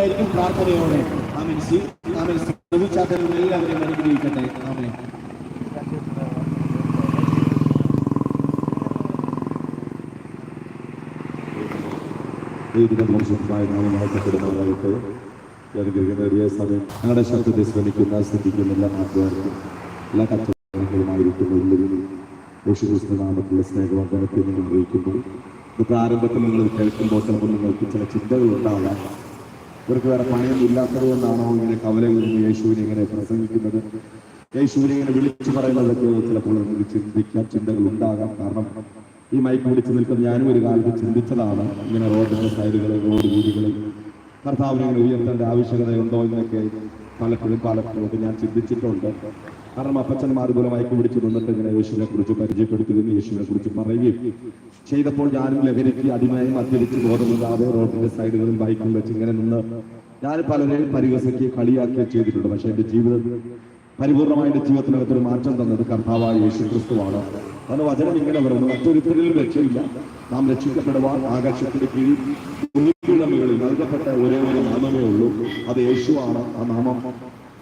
ആയിരിക്കും പ്രാർത്ഥനയോടെ ആമേൻ. ആമേൻ. ശ്രമിച്ചാത്തരും എല്ലാവരെയും അനുഗ്രഹിക്കട്ടെ. സമയം ഞങ്ങളുടെ ശബ്ദത്തെ ശ്രമിക്കുന്ന ശ്രദ്ധിക്കുന്ന എല്ലാ നാട്ടുകാർക്കും എല്ലാ കച്ചവടങ്ങളുമായിരിക്കുന്ന യേശുക്രിസ്തു നാമത്തിലുള്ള സ്നേഹവർദ്ധനത്തെ നിങ്ങൾ അറിയിക്കുന്നു. ഇത് ആരംഭത്തിൽ നിങ്ങൾ കേൾക്കുമ്പോൾ ചിലപ്പോൾ നിങ്ങൾക്ക് ചില ചിന്തകൾ ഉണ്ടാകാം ഇവർക്ക് വേറെ പണിയൊന്നും ഇല്ലാത്തത് കൊണ്ടാണോ ഇങ്ങനെ കവലയിൽ നിന്ന് യേശുവിനെ ഇങ്ങനെ പ്രസംഗിക്കുന്നത്? യേശുവിനെ ഇങ്ങനെ വിളിച്ചു പറയുന്നതൊക്കെ ചിലപ്പോൾ നമുക്ക് ചിന്തകൾ ഉണ്ടാകാം. കാരണം ഈ മൈക്ക് പിടിച്ച് നിൽക്കുന്ന ഞാനും ഒരു കാലത്ത് ചിന്തിച്ചതാണ് ഇങ്ങനെ റോഡിന്റെ സൈഡുകളിൽ റോഡ് വീതികളിൽ കർത്താവിനെ ഇങ്ങനെ ഉയർത്തേണ്ട ആവശ്യകതയുണ്ടോ എന്നൊക്കെ പലപ്പോഴും പലപ്പോഴും ഞാൻ ചിന്തിച്ചിട്ടുണ്ട്. കാരണം അപ്പച്ചന്മാർ പോലെ പിടിച്ച് നിന്നിട്ട് ഇങ്ങനെ യേശുവിനെ കുറിച്ച് പരിചയപ്പെടുത്തുകയും യേശുവിനെ കുറിച്ച് പറയുകയും ചെയ്തപ്പോൾ ഞാനും ലഹരിക്ക് അടിമയായി മദ്യപിച്ച് ബോധമില്ലാതെ റോഡിന്റെ സൈഡുകളിൽ ബൈക്കിൽ വെച്ച് ഇങ്ങനെ നിന്ന് ഞാൻ പലരെയും പരിഹസിക്കുകയും കളിയാക്കുകയും ചെയ്തിട്ടുണ്ട്. പക്ഷെ എന്റെ ജീവിതത്തിൽ പരിപൂർണമായ എന്റെ ജീവിതത്തിനകത്ത് ഒരു മാറ്റം തന്നത് കർത്താവായ യേശു ക്രിസ്തുവാണ് അന്ന് വചനം ഇങ്ങനെ വരുന്നു മറ്റൊരുത്തരിലും രക്ഷയില്ല. നാം രക്ഷിക്കപ്പെടുവാൻ ആകാശത്തിന്റെ കീഴിൽ നൽകപ്പെട്ട ഒരേ ഒരു നാമമേ ഉള്ളൂ. അത് യേശുവാണ് ആ നാമം.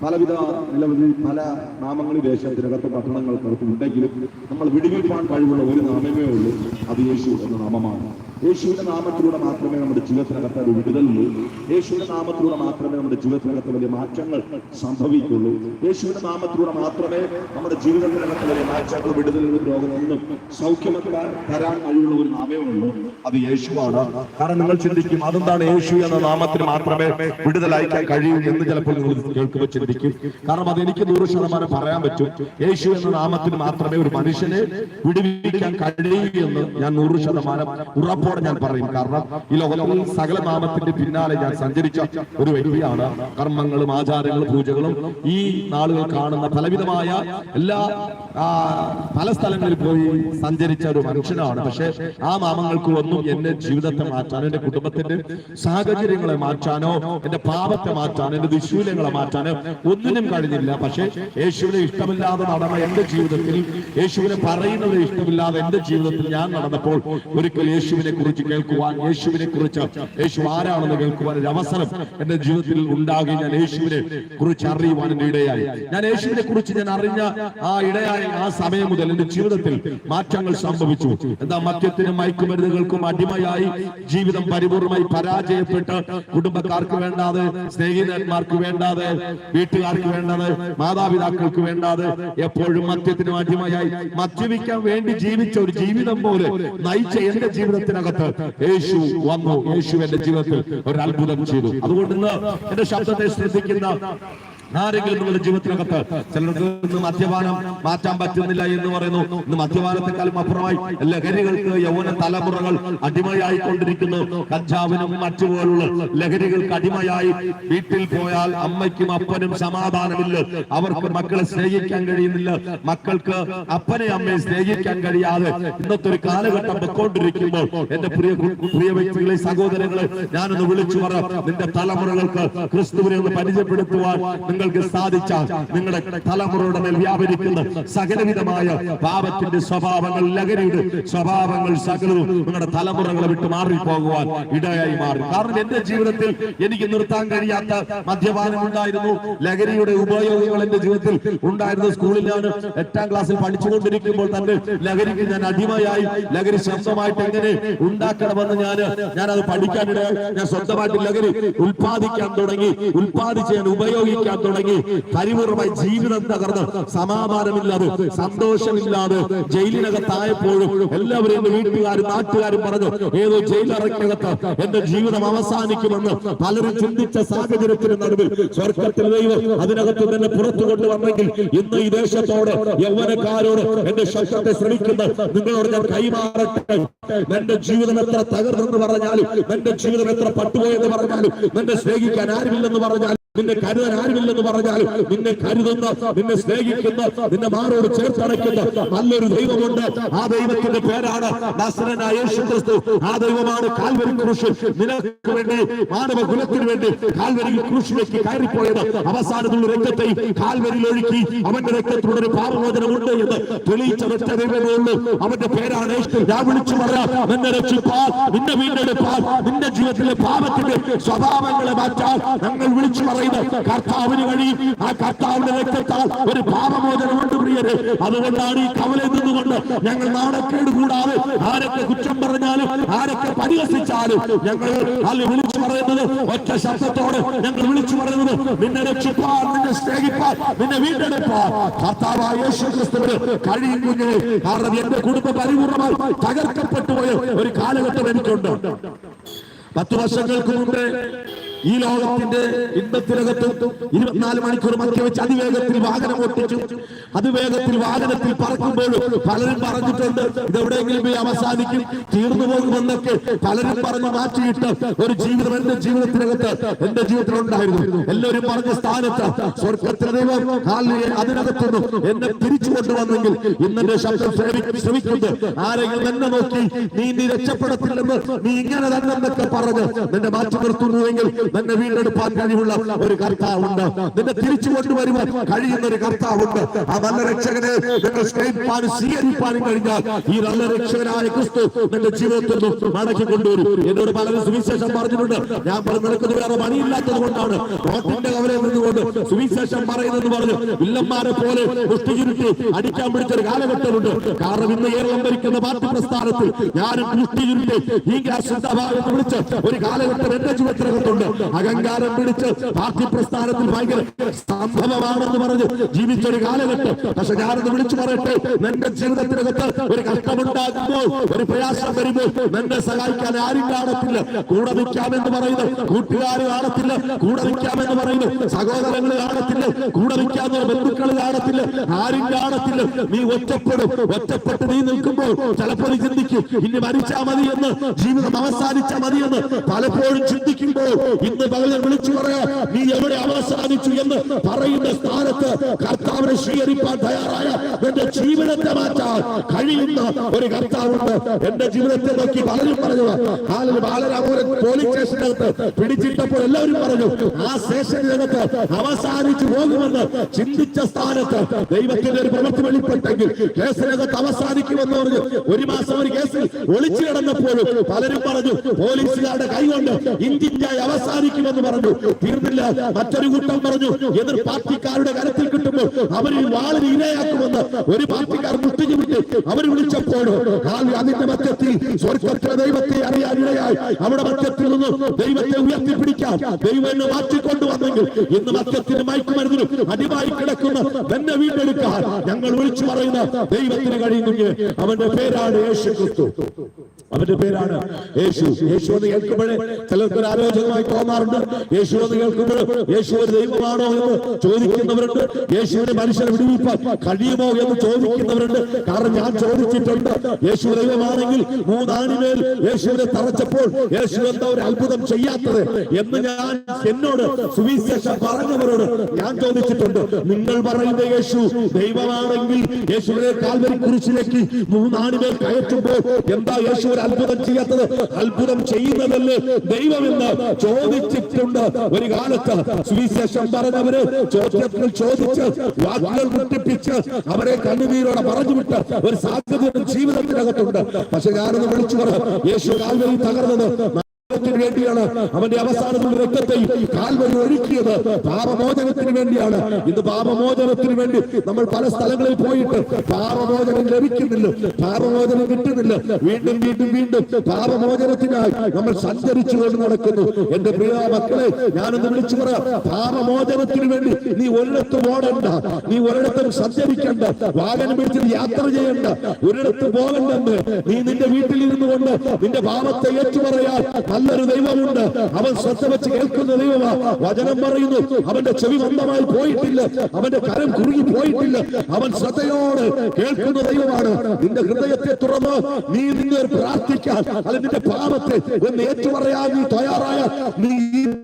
പലവിധ നിലവിൽ പല നാമങ്ങൾ ദേശത്തിനകത്ത് പട്ടണങ്ങൾക്കകത്തും ഉണ്ടെങ്കിലും നമ്മൾ വിടുവിപ്പാൻ കഴിവുള്ള ഒരു നാമമേ ഉള്ളൂ. അത് യേശു എന്ന നാമമാണ്. യേശുവിന്റെ നാമത്തിലൂടെ മാത്രമേ നമ്മുടെ ജീവിതത്തിനകത്ത് അത് വിടുതലുള്ളൂ. യേശുവിന്റെ നാമത്തിലൂടെ മാത്രമേ നമ്മുടെ ജീവിതത്തിനകത്ത് വലിയ മാറ്റങ്ങൾ സംഭവിക്കുള്ളൂ. യേശുവിന്റെ നാമത്തിലൂടെ മാത്രമേ നമ്മുടെ ജീവിതത്തിനകത്ത് വലിയ മാറ്റങ്ങൾ വിടുതലും രോഗമൊന്നും സൗഖ്യമൊക്കെ തരാൻ കഴിവുള്ള ഒരു നാമേ ഉള്ളൂ. അത് യേശുവാണ്. കാരണം നിങ്ങൾ ചിന്തിക്കും അതെന്താണ് യേശു എന്ന നാമത്തിന് മാത്രമേ വിടുതലയക്കാൻ കഴിയൂ എന്ന് ചിലപ്പോൾ നിങ്ങൾ കേൾക്കുമ്പോൾ ചിന്തിക്കും. കാരണം അതെനിക്ക് നൂറ് ശതമാനം പറയാൻ പറ്റും. യേശു എന്ന നാമത്തിന് മാത്രമേ ഒരു മനുഷ്യനെ വിടുവിക്കാൻ കഴിയൂ എന്ന് ഞാൻ നൂറ് ശതമാനം ഉറപ്പോടെ ഞാൻ പറയും. കാരണം ഈ ലോകത്തിൽ സകല നാമത്തിന്റെ പിന്നാലെ ഞാൻ സഞ്ചരിച്ച ഒരു വ്യക്തിയാണ്. കർമ്മങ്ങളും ആചാരങ്ങളും പൂജകളും ഈ നാളുകൾ കാണുന്ന പലവിധമായ എല്ലാ പല സ്ഥലങ്ങളിൽ പോയി സഞ്ചരിച്ച ഒരു മനുഷ്യനാണ്. പക്ഷെ ആ നാമങ്ങൾക്ക് ഒന്നും എന്റെ ജീവിതത്തെ മാറ്റാനോ എന്റെ കുടുംബത്തിന്റെ സാഹചര്യങ്ങളെ മാറ്റാനോ എന്റെ പാപത്തെ മാറ്റാനോ എന്റെ ദുശൂലങ്ങളെ മാറ്റാനോ ഒന്നിനും കഴിഞ്ഞില്ല. പക്ഷെ യേശുവിനെ ഇഷ്ടമില്ലാതെ നടന്ന എന്റെ ജീവിതത്തിൽ യേശുവിനെ പറയുന്നത് ഇഷ്ടമില്ലാതെ എന്റെ ജീവിതത്തിൽ ഞാൻ നടന്നപ്പോൾ ഒരിക്കൽ യേശുവിനെ കുറിച്ച് കേൾക്കുവാൻ യേശുവിനെ കുറിച്ച്. യേശു ആരാണെന്ന് കേൾക്കുവാൻ ഒരു അവസരം എന്റെ ജീവിതത്തിൽ ഉണ്ടാകുകയും ഞാൻ യേശുവിനെ കുറിച്ച് അറിയുവാൻ എന്റെ ഇടയായി. ഞാൻ യേശുവിനെ കുറിച്ച് ഞാൻ അറിഞ്ഞ ആ ഇടയായ ആ സമയം മുതൽ എന്റെ ജീവിതത്തിൽ മാറ്റങ്ങൾ സംഭവിച്ചു. എന്താ മദ്യത്തിനും മയക്കുമരുന്നുകൾക്കും അടിമയായി ജീവിതം പരിപൂർണമായി പരാജയപ്പെട്ട് കുടുംബക്കാർക്ക് വേണ്ടാതെ സ്നേഹിതന്മാർക്ക് വേണ്ടാതെ വീട്ടുകാർക്ക് വേണ്ടാതെ മാതാപിതാക്കൾക്ക് വേണ്ടാതെ എപ്പോഴും മദ്യത്തിനും അടിമയായി മദ്യപിക്കാൻ വേണ്ടി ജീവിച്ച ഒരു ജീവിതം പോലെ നയിച്ച എന്റെ ജീവിതത്തിനകത്ത് യേശു വന്നു. യേശു എന്റെ ജീവിതത്തിൽ ഒരു അത്ഭുതം ചെയ്തു. അതുകൊണ്ട് ഇന്ന് എന്റെ ശബ്ദത്തെ ശ്രദ്ധിക്കുന്ന ആരെങ്കിലും നിങ്ങളുടെ ജീവിതത്തിനകത്ത് ചിലർക്ക് ഇന്ന് മദ്യപാനം മാറ്റാൻ പറ്റുന്നില്ല എന്ന് പറയുന്നു. ഇന്ന് മദ്യപാനത്തെക്കാളും അപ്പുറമായി ലഹരികൾക്ക് യൗവന തലമുറകൾ അടിമയായി കൊണ്ടിരിക്കുന്നു കഞ്ചാവിനും മറ്റുപോലുള്ള ലഹരികൾക്ക് അടിമയായി. വീട്ടിൽ പോയാൽ അമ്മയ്ക്കും അപ്പനും സമാധാനമില്ല. അവർക്ക് മക്കളെ സ്നേഹിക്കാൻ കഴിയുന്നില്ല. മക്കൾക്ക് അപ്പനെ അമ്മയെ സ്നേഹിക്കാൻ കഴിയാതെ ഇന്നത്തെ ഒരു കാലഘട്ടം പൊക്കോണ്ടിരിക്കുമ്പോൾ എന്റെ പ്രിയ പ്രിയ വ്യക്തികളെ സഹോദരങ്ങളെ ഞാനൊന്ന് വിളിച്ചു പറ. നിന്റെ തലമുറകൾക്ക് ക്രിസ്തുവിനെ ഒന്ന് പരിചയപ്പെടുത്തുവാൻ നിങ്ങൾക്ക് സാധിച്ചാൽ നിങ്ങളുടെ തലമുറയുടെ മേൽ വ്യാപരിക്കുന്ന സകലവിധമായ പാപത്തിന്റെ സ്വഭാവങ്ങൾ ലഹരിയുടെ സ്വഭാവങ്ങൾ സകലവും നിങ്ങളുടെ തലമുറകളെ വിട്ട് മാറിപ്പോകുവാൻ ഇടയായി മാറി. കാരണം എന്റെ ജീവിതത്തിൽ എനിക്ക് നിർത്താൻ കഴിയാത്ത മദ്യപാനം ഉണ്ടായിരുന്നു. ലഹരിയുടെ ഉപയോഗങ്ങൾ എന്റെ ജീവിതത്തിൽ ഉണ്ടായിരുന്നു. സ്കൂളിൽ ഞാൻ എട്ടാം ക്ലാസ്സിൽ പഠിച്ചുകൊണ്ടിരിക്കുമ്പോൾ തന്നെ ലഹരിക്ക് ഞാൻ അടിമയായി ലഹരി ശബ്ദമായിട്ട് എങ്ങനെ ഉണ്ടാക്കണമെന്ന് ഞാൻ ഞാൻ അത് പഠിക്കാനിടയായി ഞാൻ സ്വന്തമായിട്ട് ലഹരി ഉൽപ്പാദിക്കാൻ തുടങ്ങി. ഉൽപ്പാദിച്ച് ഞാൻ ഉപയോഗിക്കാൻ തുടങ്ങി. പരിപൂർണമായി ജീവിതം തകർന്ന് സമാധാനമില്ലാതെ സന്തോഷമില്ലാതെ ജയിലിനകത്തായപ്പോഴും എല്ലാവരും എന്റെ വീട്ടുകാരും നാട്ടുകാരും പറഞ്ഞു ഏതോ ജയിലറക്കകത്ത് എന്റെ ജീവിതം അവസാനിക്കുമെന്ന് പലരും ചിന്തിച്ച സാഹചര്യത്തിന് നടുവിൽ സ്വർഗത്തിൽ ദൈവം അതിനകത്ത് തന്നെ പുറത്തു കൊണ്ടുവന്നെങ്കിൽ ഇന്ന് ഈ ദേശത്തോട് യൗവനക്കാരോട് എന്റെ ശബ്ദത്തെ ശ്രമിക്കുന്ന നിങ്ങളോട് ഞാൻ കൈമാറട്ടെ. എന്റെ ജീവിതം എത്ര തകർന്നെന്ന് പറഞ്ഞാലും എന്റെ ജീവിതം എത്ര പട്ടുപോയെന്ന് പറഞ്ഞാലും എന്നെ സ്നേഹിക്കാൻ ആരുമില്ലെന്ന് പറഞ്ഞാലും നിന്നെ കരുതാൻ ആരുമില്ലെന്ന് പറഞ്ഞാലും നിന്നെ കരുതുന്ന നിന്നെ സ്നേഹിക്കുന്ന നിന്നെ മാറോട് ചേർത്തടയ്ക്കുന്ന നല്ലൊരു ദൈവമുണ്ട്. ആ ദൈവത്തിന്റെ പേരാണ് യേശു ആ ദൈവമാണ് കാൽവരി ക്രൂശിൽ നിനക്ക് വേണ്ടി മാനവ കുലത്തിന് വേണ്ടി കാൽവരി ക്രൂശിലേക്ക് കയറിപ്പോയത്. അവസാനത്തുള്ള രക്തത്തെ കാൽവരിയിൽ ഒഴുക്കി അവന്റെ രക്തത്തിലൂടെ ഒരു പാപമോചനമുണ്ട് എന്ന് തെളിയിച്ച ഒറ്റ ദൈവമേ ഉള്ളൂ. അവന്റെ പേരാണ് ഞാൻ വിളിച്ചു പറയാം നിന്നെ രക്ഷിപ്പാൽ നിന്നെ വീണ്ടെടുപ്പാൽ നിന്റെ ജീവിതത്തിലെ പാപത്തിന്റെ സ്വഭാവങ്ങളെ മാറ്റാൻ ഞങ്ങൾ വിളിച്ചു പറയുന്നത് കർത്താവിന് കഴിയും ആ കർത്താവിന്റെ രക്തത്താൽ ഒരു പാപമോചനമുണ്ട് പ്രിയരെ. അതുകൊണ്ടാണ് ഈ കവലയിൽ നിന്നുകൊണ്ട് ഞങ്ങൾ നാണക്കേട് കൂടാതെ ആരൊക്കെ കുറ്റം പറഞ്ഞാലും ആരൊക്കെ പരിഹസിച്ചാലും ഞങ്ങൾ അല്ല വിളിച്ചു പറയുന്നത് ഒറ്റ ശബ്ദത്തോടെ ഞങ്ങൾ വിളിച്ചു പറയുന്നത് നിന്നെ രക്ഷിപ്പാൻ നിന്നെ സ്നേഹിപ്പാൻ നിന്നെ വീണ്ടെടുപ്പാൻ. കർത്താവായ യേശു കഴിയും കുഞ്ഞിനെ കാരണം എന്റെ കുടുംബ പരിപൂർണമായി തകർക്കപ്പെട്ടു പോയ ഒരു കാലഘട്ടം എനിക്കുണ്ട്. പത്ത് വർഷങ്ങൾക്ക് മുമ്പേ ഈ ലോകത്തിന്റെ ഇന്നത്തിനകത്ത് ഇരുപത്തിനാല് മണിക്കൂർ മധ്യ വെച്ച് അതിവേഗത്തിൽ വാഹനം ഓട്ടിച്ചു. അതിവേഗത്തിൽ വാഹനത്തിൽ പറക്കുമ്പോൾ പലരും പറഞ്ഞിട്ടുണ്ട് ഇതെവിടെയെങ്കിലും പോയി അവസാനിക്കും തീർന്നു പോകുമെന്നൊക്കെ. പലരും പറഞ്ഞു മാറ്റിയിട്ട് ഒരു ജീവിതം എന്റെ ജീവിതത്തിനകത്ത് എന്റെ ജീവിതത്തിൽ ഉണ്ടായിരുന്നു. എല്ലാവരും പറഞ്ഞ സ്ഥാനത്ത് സ്വർഗത്തിന് ദൈവം അതിനകത്തുനിന്ന് എന്നെ തിരിച്ചു കൊണ്ടുവന്നെങ്കിൽ ഇന്നെന്റെ ശബ്ദം ശ്രമിക്കുന്നത് ആരെങ്കിലും എന്നെ നോക്കി നീ നീ രക്ഷപ്പെടത്തില്ലെന്ന് നീ ഇങ്ങനെ തന്നെ പറഞ്ഞ് നിന്നെ മാറ്റി നിർത്തുന്നുവെങ്കിൽ നിന്നെ വീണ്ടെടുപ്പാൻ കഴിവുള്ള ഒരു കർത്താവുണ്ട്. നിന്നെ തിരിച്ചു കൊണ്ടുവരുവാൻ കഴിയുന്ന ഒരു കർത്താവുണ്ട്. ആ നല്ല രക്ഷകനെ നിങ്ങൾ സ്നേഹിപ്പാനും സ്വീകരിപ്പാനും കഴിഞ്ഞാൽ ഈ നല്ല രക്ഷകനായ ക്രിസ്തു നിന്റെ ജീവിതത്തിൽ മടക്കി കൊണ്ടുവരും. എന്നോട് പലരും സുവിശേഷം പറഞ്ഞിട്ടുണ്ട്. ഞാൻ പറഞ്ഞു നിനക്കുന്നത് വേറെ പണിയില്ലാത്തത് കൊണ്ടാണ്. റോട്ടിന്റെ കവലയിൽ നിന്നുകൊണ്ട് സുവിശേഷം പറയുന്നെന്ന് പറഞ്ഞു. വില്ലന്മാരെ പോലെ മുഷ്ടിചുരുട്ടി അടിക്കാൻ പിടിച്ചൊരു കാലഘട്ടമുണ്ട്. കാരണം ഇന്ന് കേരളം ഭരിക്കുന്ന പാർട്ടി പ്രസ്ഥാനത്തിൽ ഞാനും മുഷ്ടി ചുരുട്ടി ഈ ഗ്യാസ് വിളിച്ച് ഒരു കാലഘട്ടം എന്റെ ജീവിതത്തിനകത്തുണ്ട്. അഹങ്കാരം പിടിച്ച് പാർട്ടി പ്രസ്ഥാനത്തിൽ ഭയങ്കര സംഭവമാണെന്ന് പറഞ്ഞ് ജീവിച്ചൊരു കാലഘട്ടം. പക്ഷെ ഞാനത് വിളിച്ചു പറയട്ടെ നിന്റെ ജീവിതത്തിനകത്ത് ഒരു കഷ്ടമുണ്ടാകുമ്പോൾ ഒരു പ്രയാസം വരുമ്പോൾ നിന്നെ സഹായിക്കാൻ ആരും കാണത്തില്ല. കൂടെ നിൽക്കാമെന്ന് പറയുന്നു കൂട്ടുകാർ കാണത്തില്ല കൂടെ നിൽക്കാമെന്ന് പറയുന്നു സഹോദരങ്ങൾ കാണത്തില്ല കൂടെ നിൽക്കാമെന്ന് ബന്ധുക്കൾ കാണത്തില്ല ആരും കാണത്തില്ല. നീ ഒറ്റപ്പെടും ഒറ്റപ്പെട്ട് നീ നിൽക്കുമ്പോൾ ചിലപ്പോൾ നീ ചിന്തിക്കും ഇനി മരിച്ചാ മതി എന്ന് ജീവിതം അവസാനിച്ചാ മതി എന്ന് പലപ്പോഴും ചിന്തിക്കുമ്പോൾ ഇന്ന് പകലൻ വിളിച്ചു പറയാ നീ എവിടെ അവസാനിച്ചു എന്ന് പറയുന്ന സ്ഥാനത്ത് കർത്താവിനെ സ്വീകരിപ്പാൻ തയ്യാറായ എന്റെ ജീവിതത്തെ മാറ്റാൻ കഴിയുന്ന ഒരു കർത്താവുണ്ട്. എന്റെ ജീവിതത്തെ നോക്കി പലരും പറഞ്ഞു കാലിൽ ബാലരാമപുരം പോലീസ് സ്റ്റേഷനകത്ത് പിടിച്ചിട്ടപ്പോൾ എല്ലാവരും പറഞ്ഞു ആ സ്റ്റേഷനകത്ത് അവസാനിച്ചു പോകുമെന്ന് ചിന്തിച്ച സ്ഥാനത്ത് ദൈവത്തിന്റെ ഒരു പ്രവൃത്തി വെളിപ്പെട്ടെങ്കിൽ കേസിനകത്ത് അവസാനിക്കുമെന്ന് പറഞ്ഞു ഒരു മാസം ഒരു കേസിൽ ഒളിച്ചു കിടന്നപ്പോഴും പലരും പറഞ്ഞു പോലീസുകാരുടെ കൈകൊണ്ട് ഇന്ത്യയായി അവസാനിക്കുമെന്ന് പറഞ്ഞു. തീർന്നില്ല മറ്റൊരു കൂട്ടം പറഞ്ഞു എതിർ പാർട്ടിക്കാരുടെ കരത്തിൽ കിട്ടുമ്പോൾ അവർ വാളിന് ഇരയാക്കുമെന്ന് ഒരു പാർട്ടിക്കാർ മുട്ടിഞ്ഞു വിട്ട് അവർ വിളിച്ചപ്പോൾ അതിന്റെ മധ്യത്തിൽ സ്വർഗത്തിലെ ദൈവത്തെ അറിയാൻ ഇടയായി. അവിടെ മധ്യത്തിൽ നിന്ന് ദൈവത്തെ ഉയർത്തിപ്പിടിക്കാൻ ദൈവം എന്നെ മാറ്റിക്കൊണ്ടുവന്നെങ്കിൽ ഇന്ന് മധ്യത്തിന് മയക്കുമരുന്നിനും അടിമായി കിടക്കുന്ന എന്നെ വീണ്ടെടുക്കാൻ ഞങ്ങൾ വിളിച്ചു പറയുന്ന ദൈവത്തിന് കഴിയുന്നെങ്കിൽ അവന്റെ പേരാണ് യേശു ക്രിസ്തു അവന്റെ പേരാണ് യേശു. യേശു എന്ന് കേൾക്കുമ്പോഴേ ചിലർക്ക് ഒരു ആലോചനമായി തോന്നാറുണ്ട് യേശു എന്ന് കേൾക്കുമ്പോൾ യേശു ഒരു ദൈവമാണോ എന്ന് ചോദിക്കുന്നവരുണ്ട്. യേശുവിനെ മനുഷ്യനെ വിടുവിപ്പാൻ കഴിയുമോ എന്ന് ചോദിക്കുന്നവരുണ്ട്. കാരണം ഞാൻ ചോദിച്ചിട്ടുണ്ട്. യേശു ദൈവമാണെങ്കിൽ മൂന്നാണിമേൽ യേശുവിനെ തറച്ചപ്പോൾ യേശു എന്താ ഒരു അത്ഭുതം ചെയ്യാത്തത് എന്ന് ഞാൻ എന്നോട് സുവിശേഷം പറഞ്ഞവരോട് ഞാൻ ചോദിച്ചിട്ടുണ്ട്. നിങ്ങൾ പറയുന്ന യേശു ദൈവമാണെങ്കിൽ യേശുവിനെ കാൽവരി കുരിശിലേക്ക് മൂന്നാണിമേൽ കയറ്റുമ്പോൾ എന്താ യേശു ഒരു അത്ഭുതം ചെയ്യാത്തത്? അത്ഭുതം ചെയ്യുന്നതല്ലേ ദൈവമെന്ന് ചോദിച്ചിട്ടുണ്ട് ഒരു കാലത്ത് സുവിശേഷം പറഞ്ഞവര് ചോദ്യങ്ങൾ ചോദിച്ച് വാക്കുകൾ മുട്ടിപ്പിച്ച് അവരെ കണ്ണുനീരോടെ പറഞ്ഞുവിട്ട ഒരു സാധ്യത ജീവിതത്തിനകത്തുണ്ട്. പക്ഷെ ഞാനൊന്ന് വിളിച്ചു പറഞ്ഞു യേശു കാൽവരി തകർന്നത് വേണ്ടിയാണ് അവന്റെ അവസാനത്തിൽ രക്തത്തെ കാൽവരി ഒഴുക്കിയത് പാപമോചനത്തിന് വേണ്ടിയാണ്. ഇന്ന് പാപമോചനത്തിന് വേണ്ടി നമ്മൾ പല സ്ഥലങ്ങളിൽ പോയിട്ട് പാപമോചനം ലഭിക്കുന്നില്ല. പാപമോചനം കിട്ടുന്നില്ല. വീണ്ടും വീണ്ടും വീണ്ടും പാപമോചനത്തിനായി നമ്മൾ സഞ്ചരിച്ചു കൊണ്ട് നടക്കുന്നു. എന്റെ പ്രിയ മക്കളെ ഞാനൊന്ന് വിളിച്ചു പറയാം. പാപമോചനത്തിന് വേണ്ടി നീ ഒരിടത്തും ഓടണ്ട. നീ ഒരിടത്തും സഞ്ചരിക്കണ്ട. വാഹനം പിടിച്ചിട്ട് യാത്ര ചെയ്യണ്ട. ഒരിടത്തും പോകണ്ടെന്ന് നീ നിന്റെ വീട്ടിൽ ഇരുന്നു കൊണ്ട് നിന്റെ പാപത്തെ ഏറ്റുപറയാൻ നല്ലൊരു ദൈവമുണ്ട്. അവൻ ശ്രദ്ധ വെച്ച് കേൾക്കുന്ന ദൈവമാ. വചനം പറയുന്നു. അവന്റെ ചെവി മന്ദമായി പോയിട്ടില്ല. അവന്റെ കരം കുറുകി പോയിട്ടില്ല. അവൻ ശ്രദ്ധയോട് കേൾക്കുന്ന ദൈവമാണ്. നിന്റെ ഹൃദയത്തെ തുറന്ന് നീ നിന്നെ പ്രാർത്ഥിക്കാൻ അല്ല നിന്റെ പാപത്തെ ഒന്ന് ഏറ്റുപറയാൻ നീ തയ്യാറായ നീ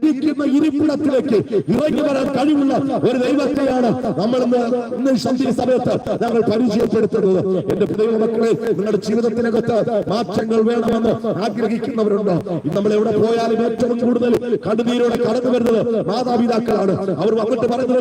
ഇരിക്കുന്ന ഇരിപ്പിടത്തിലേക്ക് ഇറങ്ങി വരാൻ കഴിവുള്ള ഒരു ദൈവത്തെയാണ് നമ്മൾ ഇന്ന് ഇന്ന് സമയത്ത് ഞങ്ങൾ പരിചയപ്പെടുത്തുന്നത്. എന്റെ ദൈവമക്കളെ നിങ്ങളുടെ ജീവിതത്തിനകത്ത് മാറ്റങ്ങൾ വേണമെന്ന് ആഗ്രഹിക്കുന്നവരുണ്ടോ? ഇന്ന് നമ്മൾ എവിടെ പോയാലും ഏറ്റവും കൂടുതൽ കണ്ണുനീരോടെ കടന്നു വരുന്നത് മാതാപിതാക്കളാണ്. അവർ വന്നിട്ട് പറയുന്നത്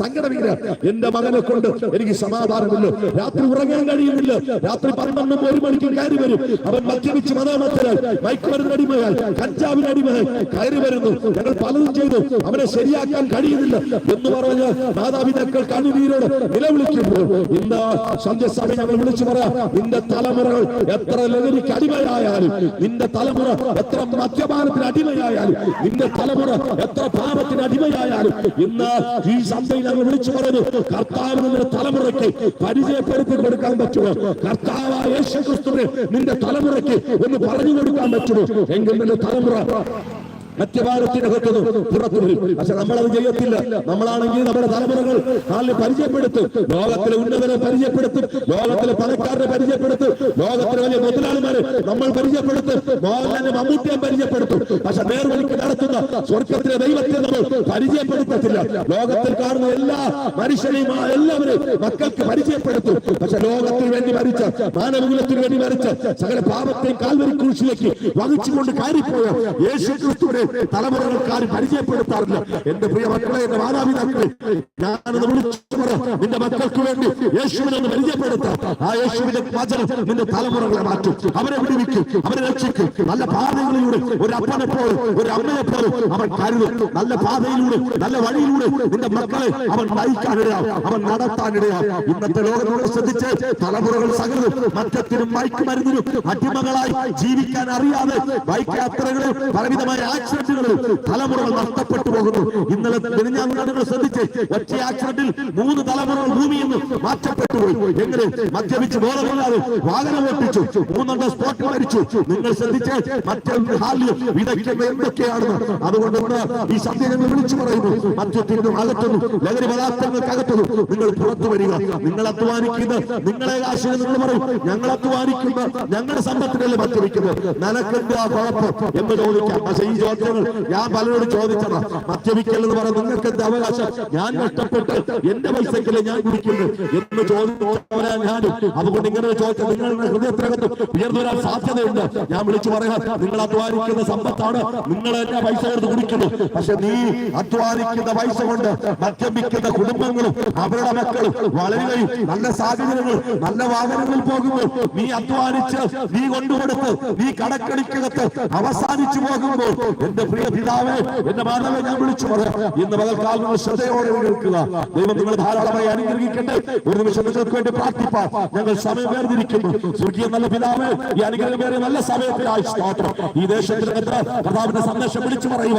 സങ്കടമില്ല എന്റെ മകനെ കൊണ്ട് എനിക്ക് സമാധാനമില്ല. രാത്രി ഉറങ്ങാൻ കഴിയുന്നില്ല. രാത്രി പന്ത്രണ്ടും ഒരു മണിക്ക് കയറി വരും. അവൻ മദ്യപിച്ച് മൈക്ക് മയക്കുമരുന്ന് അടിമകൾ കഞ്ചാവിന് അടിമകൾ കയറി വരുന്നു. ഞങ്ങൾ പലതും ചെയ്തു. അവനെ ശരിയാക്കാൻ കഴിയുന്നില്ല. എന്ന് പറഞ്ഞ് മാതാപിതാക്കൾ കണ്ണുനീരോട് നിലവിളിക്കുമ്പോൾ ഇന്ന് സന്ധ്യസഭ ഞങ്ങൾ വിളിച്ചു പറയാം. നിന്റെ തലമുറകൾ എത്ര ലഹരിക്ക് അടിമയായാലും നിന്റെ തലമുറ എത്ര മദ്യപാനത്തിന് അടിമയായാലും നിന്റെ തലമുറ എത്ര പാപത്തിന് അടിമയായാലും ഇന്ന് ഈ സന്ധ്യയിൽ ഞങ്ങൾ വിളിച്ചു പറഞ്ഞു കർത്താവ് നിന്റെ തലമുറയ്ക്ക് പരിചയപ്പെടുത്തി കൊടുക്കാൻ പറ്റുമോ? കർത്താവ് യേശു ക്രിസ്തുവിനെ നിന്റെ തലമുറയ്ക്ക് ഒന്ന് പറഞ്ഞു കൊടുക്കാൻ പറ്റുമോ? എങ്കിൽ നിന്റെ തലമുറ മദ്യപാനത്തിനകത്തുനിന്ന് പുറത്തു വരും. പക്ഷെ നമ്മളത് ചെയ്യത്തില്ല. നമ്മളാണെങ്കിൽ നമ്മുടെ തലമുറകൾ നാളിൽ പരിചയപ്പെടുത്തും. ലോകത്തിലെ ഉന്നതരെ പരിചയപ്പെടുത്തും. ലോകത്തിലെ പണക്കാരനെ പരിചയപ്പെടുത്തും. ലോകത്തിലെ വലിയ മുതലാളിമാരെ നമ്മൾ പരിചയപ്പെടുത്തും. മോഹൻലാലിനെ മമ്മൂട്ടിയെ പരിചയപ്പെടുത്തും. പക്ഷെ നേർവഴിക്ക് നടത്തുന്ന സ്വർഗത്തിലെ ദൈവത്തെ നമ്മൾ പരിചയപ്പെടുത്തത്തില്ല. ലോകത്തിൽ കാണുന്ന എല്ലാ മനുഷ്യരെയും എല്ലാവരും മക്കൾക്ക് പരിചയപ്പെടുത്തും. പക്ഷെ ലോകത്തിന് വേണ്ടി മരിച്ച മാനവകുലത്തിന് വേണ്ടി മരിച്ച സകല പാപത്തെയും കാൽവരി കുരിശിലേക്ക് വഹിച്ചുകൊണ്ട് കാര്യപ്പോയ യേശു ക്രിസ്തുവിനെ തലമുറകൾക്കാരും പരിചയപ്പെടുത്താറില്ല. എന്റെ പ്രിയ മക്കളെ എന്റെ മാതാപിതാക്കളെ ഞാനത് വിളിച്ചു നിന്റെ മക്കൾക്ക് വേണ്ടി യേശുവിനെ പരിചയപ്പെടുത്താം. ആ യേശുവിന്റെ വചനം നിന്റെ തലമുറകളെ മാറ്റും. അവരെ വിടുവിക്കും. അവരെ രക്ഷിക്കും. നല്ല പാതകളിലൂടെ ഒരു അപ്പനെ പോലെ ഒരു അമ്മയെ പോലെ അവൻ കരുതും. നല്ല പാതയിലൂടെ നല്ല വഴിയിലൂടെ നിന്റെ മക്കളെ അവൻ നയിക്കാനിടയാവും അവൻ നടത്താനിടയാവും ഇന്നത്തെ ലോകത്തോട് ശ്രദ്ധിച്ച് തലമുറകൾ സകലതും മറ്റത്തിനും മയക്കുമരുന്നിനും അടിമകളായി ജീവിക്കാൻ അറിയാതെ ബൈക്ക് യാത്രകളിൽ പലവിധമായ ആക്സിഡന്റുകളിൽ തലമുറകൾ നഷ്ടപ്പെട്ടു പോകുന്നു. ഇന്നലെ നിങ്ങൾ ശ്രദ്ധിച്ച് ഒറ്റ ആക്സിഡന്റിൽ മൂന്ന് തലമുറകൾ ഭൂമിയിൽ നിന്ന് മാറ്റപ്പെട്ടു പോയി. എങ്ങനെ? മദ്യപിച്ച് ബോധമില്ലാതെ വാഹനം ഓട്ടിച്ചു മൂന്നെണ്ണം സ്പോട്ട് മരിച്ചു. നിങ്ങൾ ശ്രദ്ധിച്ച് മറ്റൊരു ഹാല്യം വിതയ്ക്കുന്നത് എന്തൊക്കെയാണെന്ന്. അതുകൊണ്ട് ഈ സത്യം ഞങ്ങൾ വിളിച്ചു പറയുന്നു. മദ്യത്തിനും അകത്തുന്നു ലഹരി പദാർത്ഥങ്ങൾക്കകത്തുന്നു നിങ്ങൾ പുറത്തു വരിക. നിങ്ങൾ അധ്വാനിക്കുന്ന നിങ്ങളെ ആശയം നിങ്ങൾ പറയും ഞങ്ങൾ അധ്വാനിക്കുന്ന ഞങ്ങളുടെ സമ്പത്തിനല്ലേ മദ്യപിക്കുന്നത്? നനക്കെന്താ കുഴപ്പം? എന്ന് ചോദിക്കാം. പക്ഷേ ഈ ചോദ്യങ്ങൾ ഞാൻ പലരോട് ചോദിച്ചത്. മദ്യപിക്കൽ എന്ന് പറയുന്നത് നിങ്ങൾക്ക് എന്റെ അവകാശം? ഞാൻ നഷ്ടപ്പെട്ട് എന്റെ പൈസക്കിൽ ഞാൻ കുടിക്കുന്നു എന്ന് ചോദിച്ചവരാ ഞാനും. അതുകൊണ്ട് ഇങ്ങനെ ചോദിച്ച നിങ്ങളുടെ ഹൃദയത്തിനകത്ത് ഉയർന്നു വരാൻ സാധ്യതയുണ്ട്. ഞാൻ വിളിച്ചു പറയാം നിങ്ങൾ അധ്വാനിക്കുന്ന സമ്പത്താണ് നിങ്ങൾ എന്റെ പൈസ എടുത്ത് കുടിക്കുന്നു പക്ഷെ നീ അധ്വാനിക്കുന്ന പൈസ കൊണ്ട് മദ്യപിക്കുന്ന കുടുംബങ്ങളും അവരുടെ മക്കളും വളരുകയും നല്ല സാഹചര്യങ്ങൾ നല്ല വാഹനങ്ങളിൽ പോകുമ്പോൾ നീ അധ്വാനിച്ച് നീ കൊണ്ടുകൊടുത്ത് നീ കടക്കടിക്കകത്ത് അവസാനിച്ചു പോകുമ്പോൾ എന്റെ പ്രിയ പിതാവേ എന്റെ മാതാവ് ഞാൻ വിളിച്ചു പറയാം. ഇന്ന് പകൽക്കാലം നിങ്ങൾ ശ്രദ്ധയോടെ കേൾക്കുക ദൈവം നിങ്ങൾ ധാരാളമായി അനുഗ്രഹിക്കട്ടെ. ഒരു നിമിഷം നിങ്ങൾക്ക് വേണ്ടി പ്രാർത്ഥിപ്പാൻ ഞങ്ങൾ സമയം വേർതിരിക്കുന്നു. സ്വർഗീയ നല്ല പിതാവ് ഈ അനുഗ്രഹമേറിയ നല്ല സമയത്തിനായി സ്തോത്രം. ഈ ദേശത്തിനകത്ത് പ്രതാപിന്റെ സന്ദേശം വിളിച്ചു പറയുക.